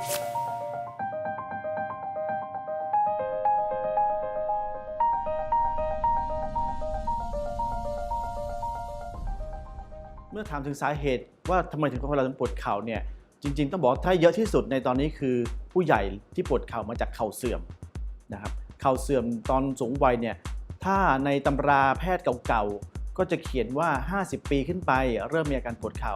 เมื่อถามถึงสาเหตุว่าทำไมถึงคนเราถึงปวดเข่าเนี่ยจริง ๆ ต้องบอกว่าถ้าเยอะที่สุดในตอนนี้คือผู้ใหญ่ที่ปวดเข่ามาจากเข่าเสื่อมนะครับเข่าเสื่อมตอนสูงวัยเนี่ยถ้าในตำราแพทย์เก่าๆ ก็จะเขียนว่า 50 ปีขึ้นไป เริ่มมีอาการปวดเข่า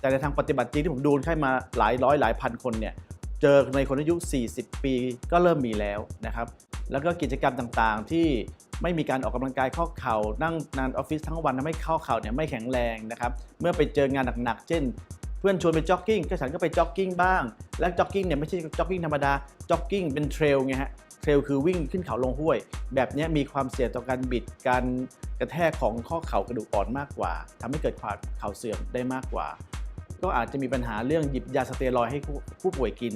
แต่ในทางปฏิบัติจริงที่ผมดูคนไข้มาหลายร้อยหลายพันคนเนี่ย เจอในคนอายุ 40 ปีก็เริ่มมีแล้วนะครับ แล้วก็กิจกรรมต่างๆ ที่ไม่มีการออกกำลังกายข้อเข่า นั่งนานออฟฟิศทั้งวันทำให้ข้อเข่าเนี่ยไม่แข็งแรงนะครับ เมื่อไปเจองานหนักๆ เช่น เพื่อนชวนไปจ็อกกิ้งก็ฉันก็ไปจ็อกกิ้งบ้าง และจ็อกกิ้งเนี่ยไม่ใช่จ็อกกิ้งธรรมดา จ็อกกิ้งเป็นเทรลไงฮะ เทรลคือวิ่งขึ้นเขาลงห้วย แบบเนี้ยมีความเสี่ยงต่อการบิด การกระแทกของข้อเข่ากระดูกอ่อนมากกว่าทำให้เกิดความเข่าเสื่อมได้มากกว่า ก็อาจจะมีปัญหาเรื่องหยิบยาสเตียรอยให้ผู้ผู้ป่วยกิน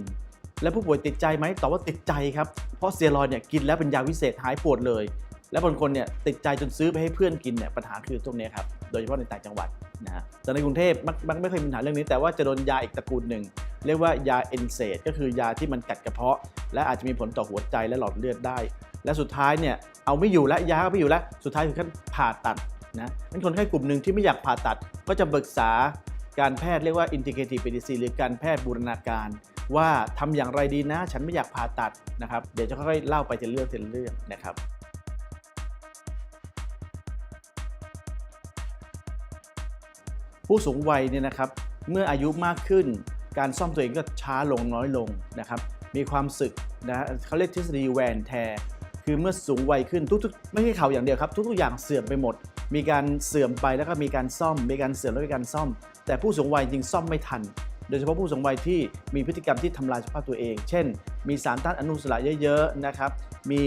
และผู้ป่วยติดใจไหมตอบว่าติดใจครับ เพราะสเตียรอยเนี่ยกินแล้วเป็นยาวิเศษหายปวดเลย และบางคนเนี่ยติดใจจนซื้อไปให้เพื่อนกินเนี่ยปัญหาคือตรงนี้ครับ โดยเฉพาะในต่างจังหวัดนะฮะแต่ในกรุงเทพมักไม่เคยมีปัญหาเรื่องนี้ แต่ว่าจะโดนยาอีกตระกูลหนึ่งเรียกว่ายาเอนเซดก็คือยาที่มันกัดกระเพาะ และอาจจะมีผลต่อหัวใจและหลอดเลือดได้ และสุดท้ายเนี่ยเอาไม่อยู่แล้วยาก็ไม่อยู่แล้วสุดท้ายคือขั้นผ่าตัดนะนั้นคนไข้กลุ่มหนึ่งที่ไม่อยากผ่าตัดก็จะปรึกษา การแพทย์เรียกว่า integrative medicine หรือการแพทย์บูรณาการ ว่าทำอย่างไรดีนะ ฉันไม่อยากผ่าตัดนะครับเดี๋ยวจะค่อยๆเล่าไปทีเรื่องทีเรื่องนะครับผู้สูงวัยเนี่ยนะครับเมื่ออายุมากขึ้น การซ่อมตัวเองก็ช้าลงน้อยลงนะครับมีความสึกนะเขาเรียกทฤษฎีแวนแทร์คือเมื่อสูงวัยขึ้นทุกๆ ไม่ใช่เข่าอย่างเดียวครับ ทุกๆอย่างเสื่อมไปหมด มีการเสื่อมไปแล้วก็มีการซ่อม มีการเสื่อมแล้วมีการซ่อม แต่ผู้สูงวัยจริงซ่อมไม่ทัน โดยเฉพาะผู้สูงวัยที่มีพฤติกรรมที่ทำลายสุขภาพตัวเอง เช่น มีสารต้านอนุมูลอิสระเยอะๆนะครับ มี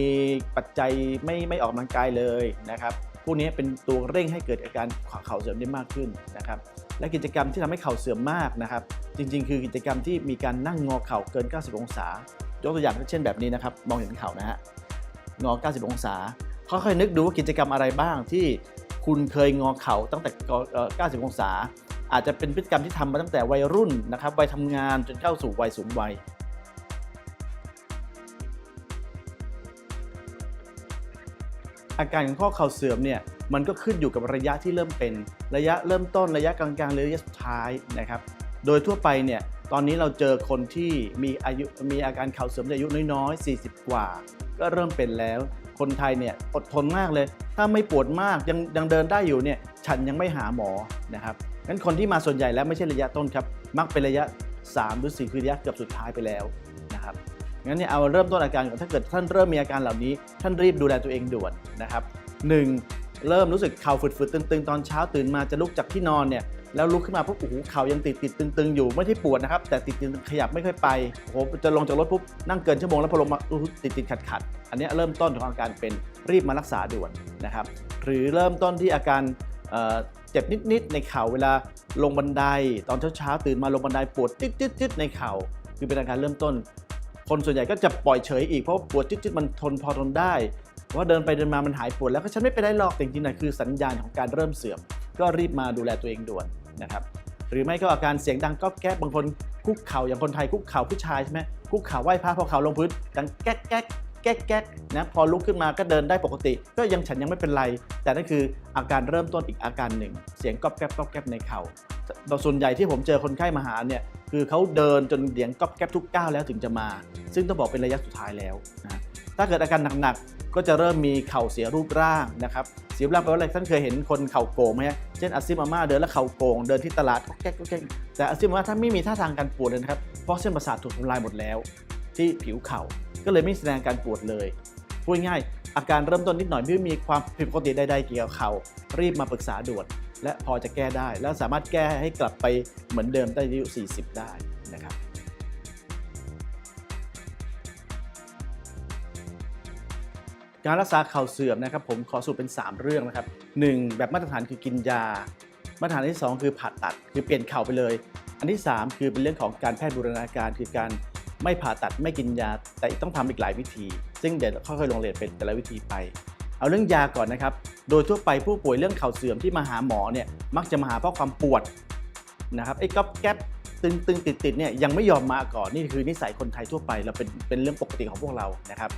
ปัจจัยไม่ไม่ออกกำลังกายเลยนะครับพวกนี้เป็นตัวเร่งให้เกิดอาการเข่าเสื่อมได้มากขึ้นนะครับ และกิจกรรมที่ทำให้เข่าเสื่อมมากนะครับ จริง ๆ คือกิจกรรมที่มีการนั่งงอเข่าเกิน 90 องศา ยกตัวอย่างเช่นแบบนี้นะครับ มองเห็นเข่านะฮะ งอ 90 องศาค่อยๆนึกดูว่ากิจกรรมอะไรบ้างที่ คุณเคยงอเข่าตั้งแต่เอ่อ90 องศา อาจจะเป็นพฤติกรรมที่ทำมาตั้งแต่วัยรุ่นนะครับวัยทำงานจนเข้าสู่วัยสูงวัยอาการของข้อเข่าเสื่อมเนี่ยมันก็ขึ้นอยู่กับระยะที่เริ่มเป็น ระยะเริ่มต้นระยะกลางๆหรือระยะสุดท้ายนะครับ โดยทั่วไปเนี่ยตอนนี้เราเจอคนที่มีอายุมีอาการเข่าเสื่อมในอายุน้อยๆ 40 กว่า ก็เริ่มเป็นแล้ว คนไทยเนี่ยอดทนมากเลย ถ้าไม่ปวดมากยังยังเดินได้อยู่เนี่ยฉันยังไม่หาหมอนะครับงั้นคนที่มาส่วนใหญ่แล้วไม่ใช่ระยะต้นครับมักเป็นระยะ 3 หรือ 4 คือระยะเกือบสุดท้ายไปแล้วนะครับงั้นเนี่ยเอาเริ่มต้นอาการก่อนถ้าเกิดท่านเริ่มมีอาการเหล่านี้ ท่านรีบดูแลตัวเองด่วนนะครับหนึ่ง เริ่มรู้สึกเข่าฝืดๆตึงๆ ตอนเช้าตื่นมาจะลุกจากที่นอนเนี่ยแล้วลุกขึ้นมาปุ๊บโอ้โหเข่ายังติดติดตึงๆ อยู่ไม่ได้ปวดนะครับ แต่ติดๆขยับไม่ค่อยไปโอ้โหจะลงจากรถปุ๊บนั่งเกินชั่วโมงแล้วพอลงมาติดติดขัดขัดๆอันนี้เริ่มต้นของอาการเป็นรีบมารักษาด่วนนะครับหรือเริ่มต้นที่อาการเจ็บนิดๆในเข่าเวลาลงบันได ตอนเช้าๆตื่นมาลงบันไดปวดจิ๊ดๆในเข่าคือเป็นอาการเริ่มต้น คนส่วนใหญ่ก็จะปล่อยเฉยอีกเพราะปวดจิ๊ดๆมันทนพอทนได้ ว่าเดินไปเดินมามันหายปวดแล้วก็ฉันไม่เป็นไรหรอกแต่จริงๆนะคือสัญญาณของการเริ่มเสื่อม ก็รีบมาดูแลตัวเองด่วนนะครับหรือไม่ก็อาการเสียงดังก๊อบแก๊บบางคนคุกเข่าอย่างคนไทยคุกเข่าผู้ชายใช่ไหมคุกเข่าไหว้พระพอเข่าลงพื้นดังแก๊กแก๊กแก๊กแก๊กนะพอลุกขึ้นมาก็เดินได้ปกติ ก็ยังฉันยังไม่เป็นไร แต่นั่นคืออาการเริ่มต้นอีกอาการหนึ่ง เสียงก๊อบแก๊บก๊อบแก๊บในเข่าส่วนใหญ่ที่ผมเจอคนไข้มาหาเนี่ยคือเขาเดินจนเสียงก๊อบแก๊บทุกก้าวแล้วถึงจะมา ซึ่งต้องบอกเป็นระยะสุดท้ายแล้วนะถ้าเกิดอาการหนักๆ ก็จะเริ่มมีเข่าเสียรูปร่างนะครับเสียรูปร่างแปลว่าอะไรท่านเคยเห็นคนเข่าโกงไหมเช่นอาซิมาม่าเดินแล้วเข่าโกงเดินที่ตลาดก็แก๊กก็แก๊กแต่อาซิมาม่าถ้าไม่มีท่าทางการปวดเลยนะครับเพราะเส้นประสาทถูกทำลายหมดแล้ว ที่ผิวเข่าก็เลยไม่แสดงการปวดเลยพูดง่ายอาการเริ่มต้นนิดหน่อยไม่มีความผิดปกติใดๆเกี่ยวกับเข่ารีบมาปรึกษาด่วน และพอจะแก้ได้ แล้วสามารถแก้ให้กลับไปเหมือนเดิมได้อายุ 40 ได้นะครับ การรักษาเข่าเสื่อมนะครับผมขอสรุปเป็น 3 เรื่องนะครับ 1. แบบมาตรฐานคือกินยา มาตรฐานที่ 2 คือผ่าตัดคือเปลี่ยนเข่าไปเลย อันที่ 3 คือเป็นเรื่องของการแพทย์บูรณาการคือการไม่ผ่าตัดไม่กินยา แต่ต้องทำอีกหลายวิธี ซึ่งเดี๋ยวค่อยๆลงรายลเอียดเป็นแต่ละวิธีไป เอาเรื่องยาก่อนนะครับ โดยทั่วไปผู้ป่วยเรื่องเข่าเสื่อมที่มาหาหมอเนี่ยมักจะมาหาเพราะความปวดนะครับไอ้ก๊อบแก๊บตึงตึงติดติดๆเนี่ยยังไม่ยอมมาก่อนนี่คือนิสัยคนไทยทั่วไปเราเป็นเป็นเรื่องปกติของพวกเรานะครับ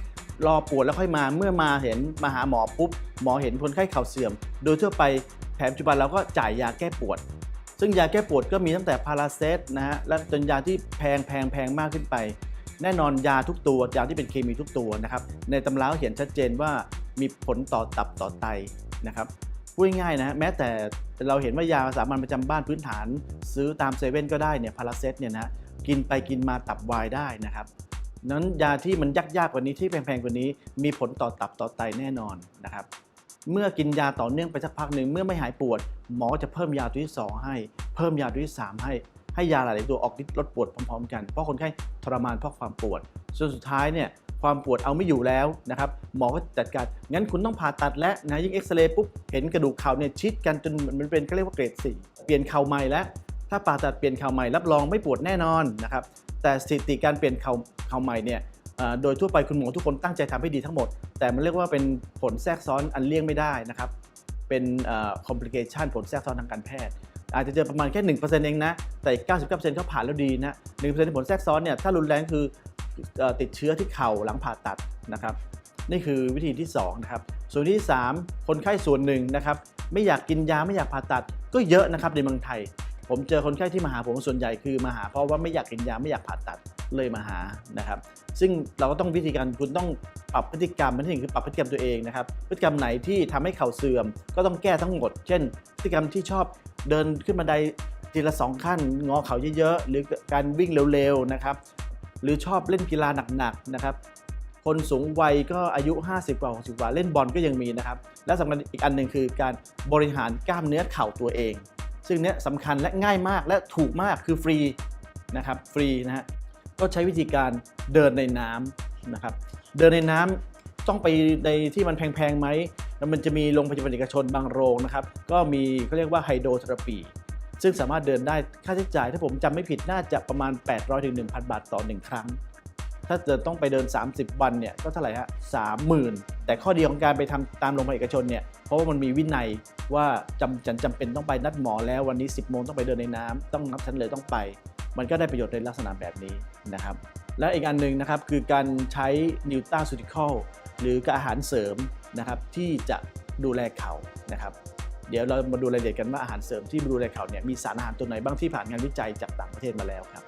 รอปวดแล้วค่อยมาเมื่อมาเห็นมาหาหมอปุ๊บหมอเห็นคนไข้เข่าเสื่อม โดยทั่วไปแผนปัจจุบันเราก็จ่ายยาแก้ปวด ซึ่งยาแก้ปวดก็มีตั้งแต่พาราเซตนะฮะและจนยาที่แพงแพงแพงมากขึ้นไป แน่นอนยาทุกตัวยาที่เป็นเคมีทุกตัวนะครับในตำราเขียนชัดเจนว่ามีผลต่อตับต่อไตนะครับพูดง่ายๆนะฮะแม้แต่เราเห็นว่ายาสามัญประจำบ้านพื้นฐาน ซื้อตามเซเว่นก็ได้เนี่ยพาราเซตเนี่ยนะกินไปกินมาตับวายได้นะครับ นั้นยาที่มันยากๆกว่านี้ที่แพงๆกว่านี้ มีผลต่อตับต่อไตแน่นอนนะครับ เมื่อกินยาต่อเนื่องไปสักพักหนึ่งเมื่อไม่หายปวด หมอจะเพิ่มยาตัวที่ 2 ให้ เพิ่มยาตัวที่ 3 ให้ให้ยาหลายตัวออกฤทธิ์ลดปวดพร้อมๆ กันเพราะคนไข้ทรมานเพราะความปวดจนสุดท้ายเนี่ยความปวดเอาไม่อยู่แล้วนะครับหมอก็จัดการงั้นคุณต้องผ่าตัดและนะยิ่งเอ็กซเรย์ปุ๊บเห็นกระดูกเข่าเนี่ยชิดกันจนมันเป็นเขาเรียกว่าเกรดสี่เปลี่ยนเข่าใหม่แล้วถ้าผ่าตัดเปลี่ยนเข่าใหม่รับรองไม่ปวดแน่นอนนะครับแต่สถิติการเปลี่ยนเข่า เขาใหม่เนี่ยโดยทั่วไปคุณหมอทุกคนตั้งใจทำให้ดีทั้งหมด แต่มันเรียกว่าเป็นผลแทรกซ้อนอันเลี่ยงไม่ได้นะครับ เป็นเอ่อ complication ผลแทรกซ้อนทางการแพทย์ อาจจะเจอประมาณแค่1%เองนะ แต่อีก99%เขาผ่านแล้วดีนะ1%ผลแทรกซ้อนเนี่ยถ้ารุนแรงคืออติดเชื้อที่เข่าหลังผ่าตัดนะครับ นี่คือวิธีที่2นะครับ ส่วนที่ 3 คนไข้ส่วนหนึ่งนะครับ ไม่อยากกินยาไม่อยากผ่าตัดก็เยอะนะครับในเมืองไทย ผมเจอคนไข้ที่มาหาผมส่วนใหญ่คือมาหาเพราะว่าไม่อยากกินยาไม่อยากผ่าตัด เลยมาหานะครับ ซึ่งเราก็ต้องวิธีการคุณต้องปรับพฤติกรรมมันที่หนึ่งคือปรับพฤติกรรมตัวเองนะครับ พฤติกรรมไหนที่ทำให้เข่าเสื่อม ก็ต้องแก้ทั้งหมด เช่น พฤติกรรมที่ชอบเดินขึ้นบันไดทีละสองขั้น งอเข่าเยอะๆ หรือการวิ่งเร็วๆนะครับ หรือชอบเล่นกีฬาหนักๆนะครับคนสูงวัยก็อายุ 50 กว่า 60 กว่า เล่นบอลก็ยังมีนะครับ และสำคัญอีกอันหนึ่งคือการบริหารกล้ามเนื้อเข่าตัวเอง ซึ่งเนี้ยสำคัญและง่ายมากและถูกมากคือฟรีนะครับฟรีนะฮะ ก็ใช้วิธีการเดินในน้ำนะครับ เดินในน้ำต้องไปในที่มันแพงๆไหมแล้วมันจะมีโรงพยาบาลเอกชนบางโรงนะครับ ก็มีเขาเรียกว่าไฮโดรเทอราปี ซึ่งสามารถเดินได้ค่าใช้จ่าย ถ้าผมจำไม่ผิดน่าจะประมาณ 800ถึง1,000 บาทต่อ 1 ครั้ง ถ้าเกิดต้องไปเดิน 30 วันเนี่ยก็เท่าไหร่ฮะสามหมื่นแต่ข้อดีของการไปทำตามโรงพยาบาลเอกชนเนี่ยเพราะว่ามันมีวินัยว่าจำฉันจำเป็นต้องไปนัดหมอแล้ววันนี้ 10โมงต้องไปเดินในน้ำต้องนัดฉันเลยต้องไป มันก็ได้ประโยชน์ในลักษณะแบบนี้นะครับ และอีกอันหนึ่งนะครับคือการใช้นิวตาซูติคอลหรือกับอาหารเสริมนะครับที่จะดูแลเขานะครับ เดี๋ยวเรามาดูรายละเอียดกันว่าอาหารเสริมที่ดูแลเขาเนี่ยมีสารอาหารตัวไหนบ้างที่ผ่านงานวิจัยจากต่างประเทศมาแล้วครับ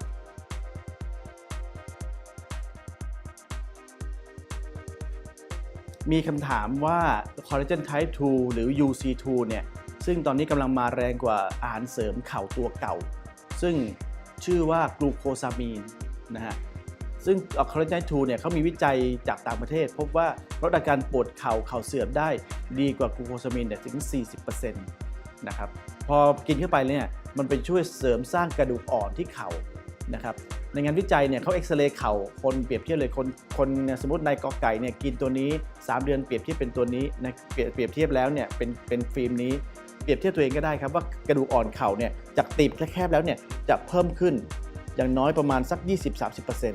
มีคำถามว่า collagen type 2หรือ UC2 เนี่ย ซึ่งตอนนี้กำลังมาแรงกว่าอาหารเสริมเข่าตัวเก่า ซึ่ง ชื่อว่ากลูโคซามีนนะฮะซึ่ง collagen type 2เนี่ยเขามีวิจัยจากต่างประเทศ พบว่าลดอาการปวดเข่าเข่าเสื่อมได้ดีกว่ากลูโคซามีนเนี่ยถึง 40%นะครับพอกินเข้าไปเนี่ยมันไปช่วยเสริมสร้างกระดูกอ่อนที่เข่านะครับในงานวิจัยเนี่ยเขาเอ็กซเรย์เข่าคนเปรียบเทียบเลยคนคนสมมตินายกอไก่เนี่ยกินตัวนี้ 3 เดือนเปรียบเทียบเป็นตัวนี้นะเปรียบเทียบแล้วเนี่ยเป็นเป็นฟิล์มนี้ รียบเทียบตัวเองก็ได้ครับว่ากระดูกอ่อนเข่าเนี่ยจากตีบแคบๆแล้วเนี่ยจะเพิ่มขึ้นอย่างน้อยประมาณสัก 20-30%น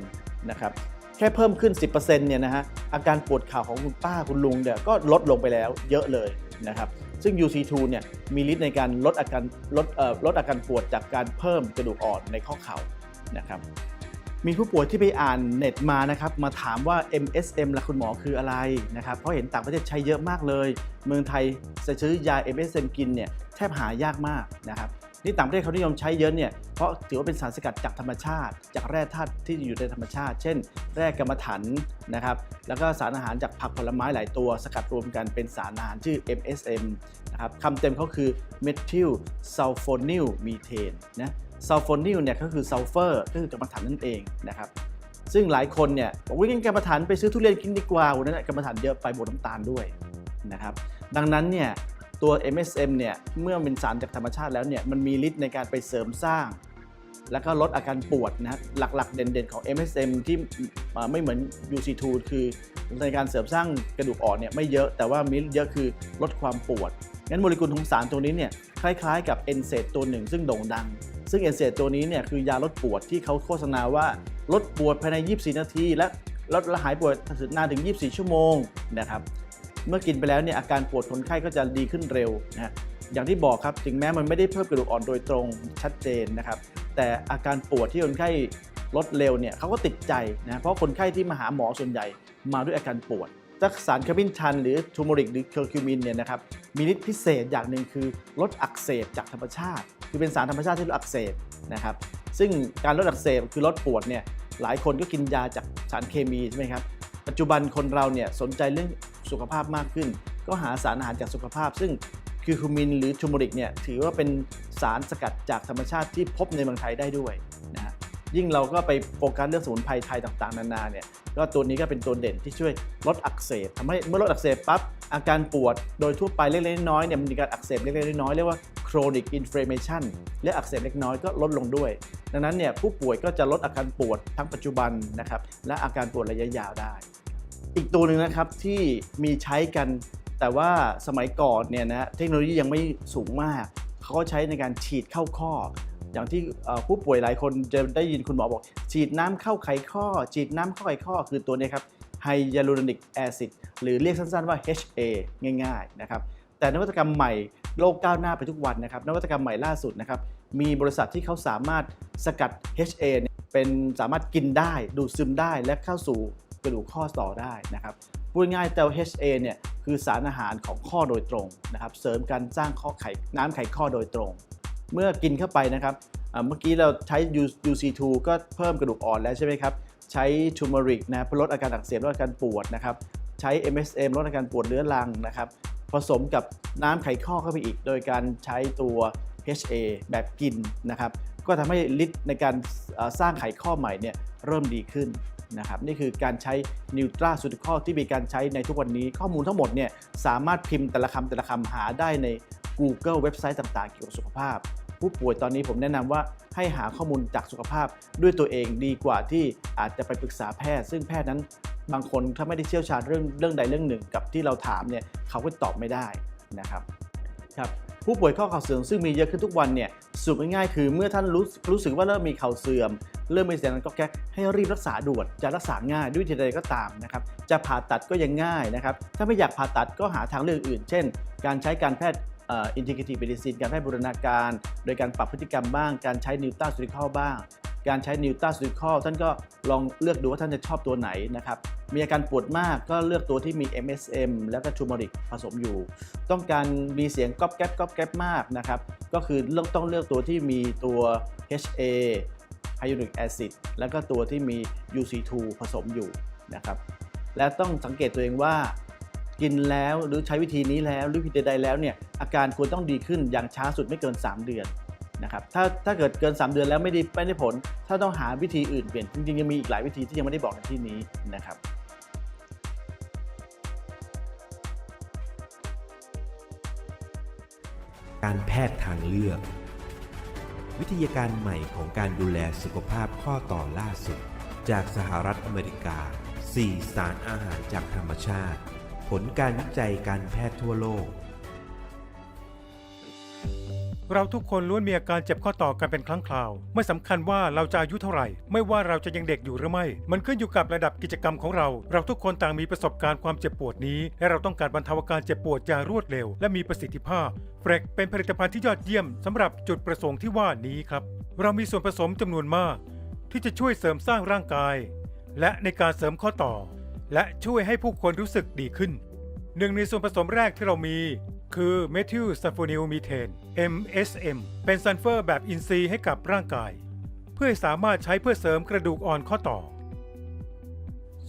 ะครับแค่เพิ่มขึ้น 10%เนี่ยนะฮะอาการปวดเข่าของคุณป้าคุณลุงเนี่ยก็ลดลงไปแล้วเยอะเลยนะครับซึ่ง UC2 เนี่ยมีฤทธิ์ในการลดอาการลดเอ่อลดอาการปวดจากการเพิ่มกระดูกอ่อนในข้อเข่านะครับ มีผู้ป่วยที่ไปอ่านเน็ตมานะครับมาถามว่า MSM ละคุณหมอคืออะไรนะครับเพราะเห็นต่างประเทศใช้เยอะมากเลย เมืองไทยจะซื้อยา MSM กินเนี่ยแทบหายากมากนะครับนี่ต่างประเทศเขานิยมใช้เยอะเนี่ยเพราะถือว่าเป็นสารสกัดจากธรรมชาติ จากแร่ธาตุที่อยู่ในธรรมชาติ เช่น แร่กรรมฐานนะครับแล้วก็สารอาหารจากผักผลไม้หลายตัว สกัดรวมกันเป็นสารอาหารชื่อ MSM นะครับคำเต็มเขาคือ Methyl Sulfonyl Methane นะ ซัลโฟนิลเนี่ยก็คือซัลเฟอร์ก็คือกรรมฐานนั่นเองนะครับซึ่งหลายคนเนี่ยบอกว่ากินกรรมฐานไปซื้อทุเรียนกินดีกว่าวันนั้นกรรมฐานเยอะไปบวกน้ำตาลด้วยนะครับดังนั้นเนี่ยตัว MSM เนี่ยเมื่อเป็นสารจากธรรมชาติแล้วเนี่ยมันมีฤทธิ์ในการไปเสริมสร้าง แล้วก็ลดอาการปวดนะหลักๆ เด่นๆของ MSM ที่ไม่เหมือน UC2 คือในการเสริมสร้างกระดูกอ่อนเนี่ยไม่เยอะแต่ว่ามีเยอะคือลดความปวดงั้นโมเลกุลของสารตัวนี้เนี่ยคล้ายๆ กับเอนเซตตัวหนึ่งซึ่งโด่งดัง ซึ่งเอนเซตตัวนี้เนี่ยคือยาลดปวดที่เขาโฆษณาว่าลดปวดภายใน 24 นาที และลดและหายปวดนานถึง 24 ชั่วโมงนะครับเมื่อกินไปแล้วเนี่ยอาการปวดคนไข้ก็จะดีขึ้นเร็วนะอย่างที่บอกครับถึงแม้มันไม่ได้เพิ่มกระดูกอ่อนโดยตรงชัดเจนนะครับ แต่อาการปวดที่คนไข้ลดเร็วเนี่ยเขาก็ติดใจนะเพราะคนไข้ที่มาหาหมอส่วนใหญ่มาด้วยอาการปวด จากสารคาร์บินชันหรือทูมอริกหรือเคอร์คิวมินเนี่ยนะครับมีฤทธิ์พิเศษอย่างหนึ่งคือลดอักเสบจากธรรมชาติ คือเป็นสารธรรมชาติที่ลดอักเสบนะครับซึ่งการลดอักเสบคือลดปวดเนี่ยหลายคนก็กินยาจากสารเคมีใช่ไหมครับปัจจุบันคนเราเนี่ยสนใจเรื่องสุขภาพมากขึ้น ก็หาสารอาหารจากสุขภาพ ซึ่งคิวคูมินหรือทูมอริกเนี่ยถือว่าเป็นสารสกัดจากธรรมชาติที่พบในเมืองไทยได้ด้วยนะฮะ ยิ่งเราก็ไปโฟกัสเรื่องสมุนไพรไทยต่างๆ นานาเนี่ยก็ตัวนี้ก็เป็นตัวเด่นที่ช่วยลดอักเสบทำให้เมื่อลดอักเสบปั๊บอาการปวดโดยทั่วไปเล็กๆน้อยๆเนี่ยมันมีการอักเสบเล็กๆน้อยๆเรียกว่า chronic inflammation และอักเสบเล็กน้อยก็ลดลงด้วย ดังนั้นเนี่ยผู้ป่วยก็จะลดอาการปวดทั้งปัจจุบันนะครับและอาการปวดระยะยาวได้ อีกตัวหนึ่งนะครับที่มีใช้กันแต่ว่าสมัยก่อนเนี่ยนะเทคโนโลยียังไม่สูงมาก เขาก็ใช้ในการฉีดเข้าข้อ อย่างที่ผู้ป่วยหลายคนจะได้ยินคุณหมอบอก ฉีดน้ำเข้าไขข้อ ฉีดน้ำเข้าไขข้อคือตัวนี้ครับไฮยาลูรอนิกแอซิดหรือเรียกสั้นๆว่า HA ง่ายๆนะครับแต่นวัตกรรมใหม่โลกก้าวหน้าไปทุกวันนะครับนวัตกรรมใหม่ล่าสุดนะครับมีบริษัทที่เขาสามารถสกัด HA เป็นสามารถกินได้ดูดซึมได้และเข้าสู่กระดูกข้อต่อได้นะครับพูดง่ายๆแต่ HA เนี่ยคือสารอาหารของข้อโดยตรงนะครับเสริมการสร้างข้อไขน้ำไขข้อโดยตรง เมื่อกินเข้าไปนะครับ เมื่อกี้เราใช้ UC2 ก็เพิ่มกระดูกอ่อนแล้วใช่ไหมครับ ใช้ turmeric นะเพื่อลดอาการอักเสบลดอาการปวดนะครับ ใช้ MSM ลดอาการปวดเรื้อรังนะครับ ผสมกับน้ำไขข้อเข้าไปอีก โดยการใช้ตัว HA แบบกินนะครับ ก็ทำให้ฤทธิ์ในการสร้างไขข้อใหม่เนี่ยเริ่มดีขึ้นนะครับนี่คือการใช้นิวตราซูติคอลที่มีการใช้ในทุกวันนี้ ข้อมูลทั้งหมดเนี่ยสามารถพิมพ์แต่ละคำแต่ละคำหาได้ใน Google เว็บไซต์ต่างๆ เกี่ยวกับสุขภาพ ผู้ป่วยตอนนี้ผมแนะนำว่าให้หาข้อมูลจากสุขภาพด้วยตัวเองดีกว่าที่อาจจะไปปรึกษาแพทย์ ซึ่งแพทย์นั้นบางคนถ้าไม่ได้เชี่ยวชาญเรื่องเรื่องใดเรื่องหนึ่ง กับที่เราถามเนี่ยเขาก็ตอบไม่ได้นะครับครับผู้ป่วยข้อเข่าเสื่อมซึ่งมีเยอะขึ้นทุกวันเนี่ยสรุปง่ายๆคือเมื่อท่านรู้รู้สึกว่าเริ่มมีเข่าเสื่อม เริ่มมีเสียงดังก็แก๊กให้รีบรักษาด่วนจะรักษาง่ายด้วยวิธีใดก็ตามนะครับจะผ่าตัดก็ยังง่ายนะครับถ้าไม่อยากผ่าตัดก็หาทางเลือกอื่น เช่น การใช้การแพทย์ อินทิเกทีฟเมดิซินการแพทย์บูรณาการ โดยการปรับพฤติกรรมบ้าง การใช้นิวต้าซูริคอลบ้าง การใช้นิวต้าซูริคอลท่านก็ลองเลือกดูว่าท่านจะชอบตัวไหนนะครับมีอาการปวดมากก็เลือกตัวที่มี MSM แล้วก็ turmeric ผสมอยู่ ต้องการมีเสียงก๊อบแก๊บก๊อบแก๊บมากนะครับก็คือเลือกต้องเลือกตัวที่มีตัว HA hyaluronic acid แล้วก็ตัวที่มี UC2 ผสมอยู่นะครับและต้องสังเกตตัวเองว่า กินแล้วหรือใช้วิธีนี้แล้วหรือวิธีใดแล้วเนี่ยอาการควรต้องดีขึ้นอย่างช้าสุดไม่เกิน 3 เดือนนะครับถ้าถ้าเกิดเกิน 3 เดือนแล้วไม่ได้ไม่ได้ผล ถ้าต้องหาวิธีอื่นเปลี่ยนจริงๆยังมีอีกหลายวิธีที่ยังไม่ได้บอกในที่นี้นะครับการแพทย์ทางเลือก วิทยาการใหม่ของการดูแลสุขภาพข้อต่อล่าสุด จากสหรัฐอเมริกา 4 สารอาหารจากธรรมชาติ ผลการวิจัยการแพทย์ทั่วโลก เราทุกคนล้วนมีอาการเจ็บข้อต่อกันเป็นครั้งคราว ไม่สำคัญว่าเราจะอายุเท่าไหร่ ไม่ว่าเราจะยังเด็กอยู่หรือไม่ มันขึ้นอยู่กับระดับกิจกรรมของเรา เราทุกคนต่างมีประสบการณ์ความเจ็บปวดนี้ และเราต้องการบรรเทาอาการเจ็บปวดอย่างรวดเร็ว และมีประสิทธิภาพเฟรกเป็นผลิตภัณฑ์ที่ยอดเยี่ยมสำหรับจุดประสงค์ที่ว่านี้ครับ เรามีส่วนผสมจำนวนมาก ที่จะช่วยเสริมสร้างร่างกาย และในการเสริมข้อต่อ และช่วยให้ผู้คนรู้สึกดีขึ้น หนึ่งในส่วนผสมแรกที่เรามี คือเมทิลซัลโฟนิลมีเทน MSM เป็นซัลเฟอร์แบบอินทรีย์ให้กับร่างกาย เพื่อให้สามารถใช้เพื่อเสริมกระดูกอ่อนข้อต่อ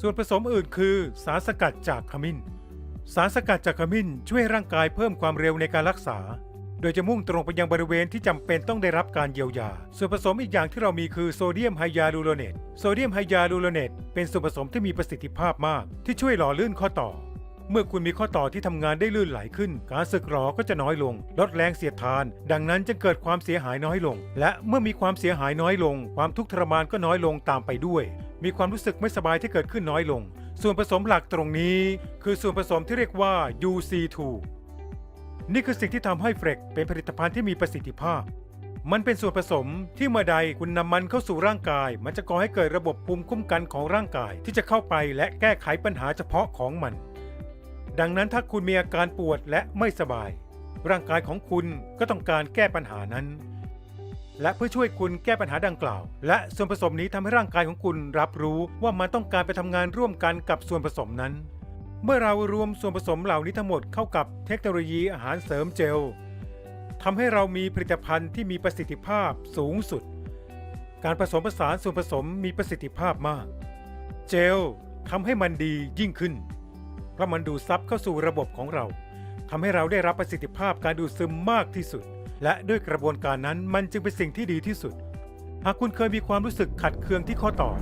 ส่วนผสมอื่นคือสารสกัดจากขมิ้น สารสกัดจากขมิ้นช่วยให้ร่างกายเพิ่มความเร็วในการรักษา โดยจะมุ่งตรงไปยังบริเวณที่จำเป็นต้องได้รับการเยียวยา ส่วนผสมอีกอย่างที่เรามีคือโซเดียมไฮยาลูโรเนตโซเดียมไฮยาลูโรเนตเป็นส่วนผสมที่มีประสิทธิภาพมาก ที่ช่วยหล่อลื่นข้อต่อ เมื่อคุณมีข้อต่อที่ทำงานได้ลื่นไหลขึ้น การสึกหรอก็จะน้อยลง ลดแรงเสียดทาน ดังนั้นจะเกิดความเสียหายน้อยลง และเมื่อมีความเสียหายน้อยลง ความทุกข์ทรมานก็น้อยลงตามไปด้วย มีความรู้สึกไม่สบายที่เกิดขึ้นน้อยลง ส่วนผสมหลักตรงนี้ คือส่วนผสมที่เรียกว่า UC2 นี่คือสิ่งที่ทำให้เฟรกเป็นผลิตภัณฑ์ที่มีประสิทธิภาพ มันเป็นส่วนผสมที่เมื่อใดคุณนำมันเข้าสู่ร่างกาย มันจะก่อให้เกิดระบบภูมิคุ้มกันของร่างกายที่จะเข้าไปและแก้ไขปัญหาเฉพาะของมัน ดังนั้นถ้าคุณมีอาการปวดและไม่สบาย ร่างกายของคุณก็ต้องการแก้ปัญหานั้น และเพื่อช่วยคุณแก้ปัญหาดังกล่าว และส่วนผสมนี้ทำให้ร่างกายของคุณรับรู้ว่ามันต้องการไปทำงานร่วมกันกับส่วนผสมนั้น เมื่อเรารวมส่วนผสมเหล่านี้ทั้งหมดเข้ากับเทคโนโลยีอาหารเสริมเจลทำให้เรามีผลิตภัณฑ์ที่มีประสิทธิภาพสูงสุด การผสมผสานส่วนผสมมีประสิทธิภาพมาก เจลทำให้มันดียิ่งขึ้น เพราะมันดูดซับเข้าสู่ระบบของเราทำให้เราได้รับประสิทธิภาพการดูดซึมมากที่สุด และด้วยกระบวนการนั้นมันจึงเป็นสิ่งที่ดีที่สุด หากคุณเคยมีความรู้สึกขัดเคืองที่ข้อต่อ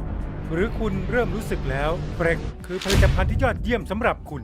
หรือคุณเริ่มรู้สึกแล้วเฟรกคือผลิตภัณฑ์ที่ยอดเยี่ยมสำหรับคุณ